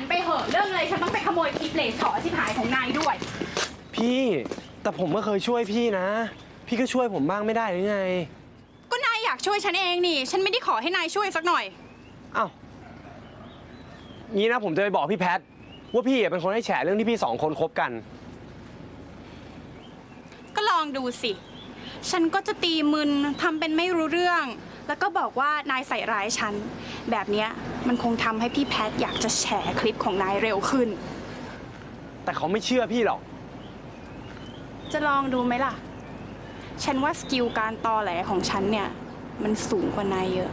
นไปเหอะเรื่องอะไรฉันต้องไปขโมยคลิปเลสถอชิบหายของนายด้วย พี่แต่ผมก็เคยช่วยพี่นะ พี่ก็ช่วยผมบ้างไม่ได้หรือไงก็นายอยากช่วยฉันเองนี่ ฉันไม่ได้ขอให้นายช่วยสักหน่อย อ้าวงี้นะผมจะไปบอกพี่แพท ว่าพี่เป็นคนให้แฉเรื่องที่พี่สองคนคบกัน ก็ลองดูสิ ฉันก็จะตีมึนทำเป็นไม่รู้เรื่อง แล้วก็บอกว่านายใส่ร้ายฉัน แบบเนี้ยมันคงทำให้พี่แพทอยากจะแฉคลิปของนายเร็วขึ้น แต่เขาไม่เชื่อพี่หรอก จะลองดูไหมล่ะ ฉันว่าสกิลการตอแหลของฉันเนี่ย มันสูงกว่านายเยอะ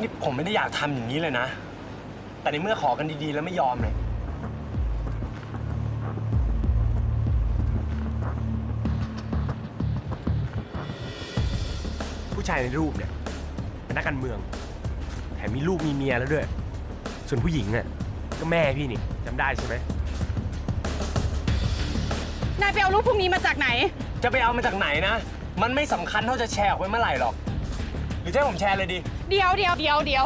นี่ผมไม่ได้อยากทำอย่างนี้เลยนะ แต่ในเมื่อขอกันดีๆ แล้วไม่ยอมเลย ผู้ชายในรูปเนี่ย เป็นนักการเมือง แถมมีลูกมีเมียแล้วด้วย ส่วนผู้หญิงอะก็แม่พี่นี่จำได้ใช่ไหมนายไปเอารูปพวกนี้มาจากไหน จะไปเอามาจากไหนนะ มันไม่สำคัญเท่าจะแชร์ออกไปเมื่อไหร่หรอก หรือจะให้ผมแชร์เลยดีเดียวเดียวเดียวเดียว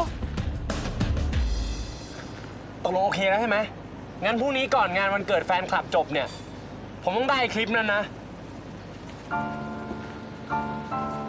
ตกลงโอเคแล้วใช่ไหมงั้นพรุ่งนี้ก่อนงานวันเกิดแฟนคลับจบเนี่ย ผมต้องได้คลิปนั้นนะไ